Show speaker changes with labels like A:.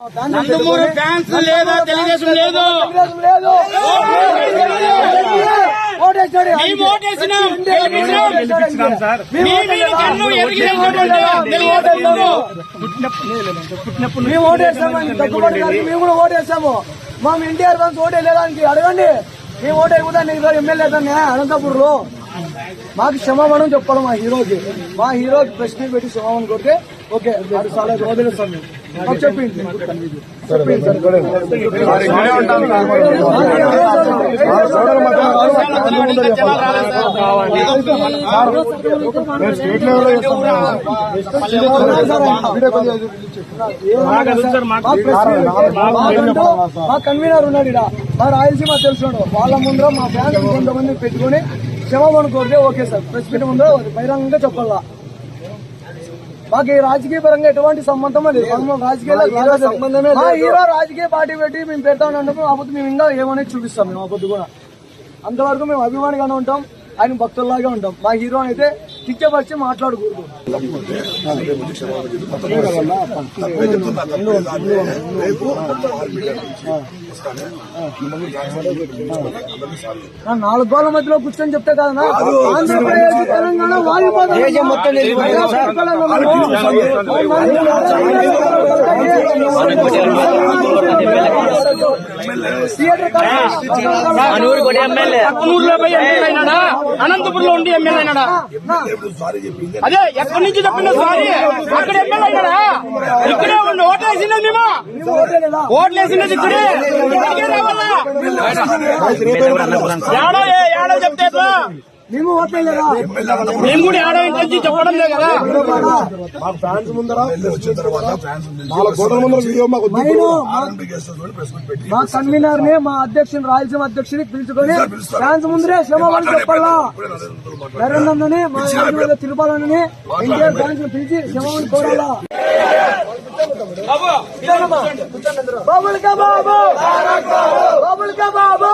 A: Nandamuri fans లేదా తెలుగుదేశం లేదు.
B: లేదు
A: మేము
B: కూడా ఓటేసాము. మా ఎన్టీఆర్ ఫ్యాన్స్ ఓటే లేదానికి అడగండి. మేము ఓటే కూడా నీకు ఎమ్మెల్యే దాన్ని అనంతపూర్లో. మాకు క్షమాపణం చెప్పాలి మా హీరోకి. మా హీరోకి ప్రశ్న పెట్టి క్షమాపణ కొడితే ఓకే అది చాలా మేము మాకు చెప్పింది మా కన్వీనర్ ఉన్నాడు ఇక్కడ మా రాయలసీమ తెలుసున్నాడు వాళ్ళ ముందర మా ఫ్యాన్స్ కొంతమంది పెట్టుకొని క్షమాపణ కోరితే ఓకే సార్ ప్రెస్ మీట్ ముందర బహిరంగంగా చెప్పాలా? మాకు ఈ రాజకీయ పరంగా ఎటువంటి సంబంధం లేదు. మనం రాజకీయ సంబంధమే హీరో రాజకీయ పార్టీ పెట్టి మేము పెడతాం అన్నప్పుడు అప్పుడు మేము ఇంకా ఏమనేది చూపిస్తాం మేము అప్పుడు కూడా. అంతవరకు మేము అభిమానిగానే ఉంటాం. ఆయన భక్తుల్లాగా ఉంటాం. మా హీరో అయితే కిచ్చపరిచి మాట్లాడకూడదు. నాలుగు గోళ్ళ మధ్యలో కూర్చొని చెప్తే కదా ఆంధ్రప్రదేశ్ తెలంగాణ
A: పక్కనూరులో పోయి ఎమ్మెల్యే అయినాడా అనంతపురంలో ఉండి ఎమ్మెల్యే అయినాడా అదే ఎక్కడి నుంచి తప్పిన సారీ అక్కడ ఎమ్మెల్యే అయినాడా ఇక్కడే ఉండి ఓట్లేసినది మేము ఓట్లేసినది ఇక్కడే ఇక్కడికే రావాలా ఏడో చెప్తే?
B: మేము ఓట్లేదా
A: మేము కూడా ఇంటి నుంచి చెప్పడం లేదు కదా
C: మాకు ఫ్యాన్స్ ముందర వచ్చిన తర్వాత ముందర వీడియో మాకు
B: మా కన్వీనర్ని మా అధ్యక్షుని రాయలసీమ అధ్యక్షుని పిలుచుకొని ఫ్యాన్స్ ముందరే క్షమాపణ చెప్పాలా నరేంద్రని మా తిరుపాలని ఎన్టీఆర్ ఫ్యాన్స్ని పిలిచి క్షమాపణ కోరాలా బాబుల్ కా బాబు బాబుల్ కా బాబు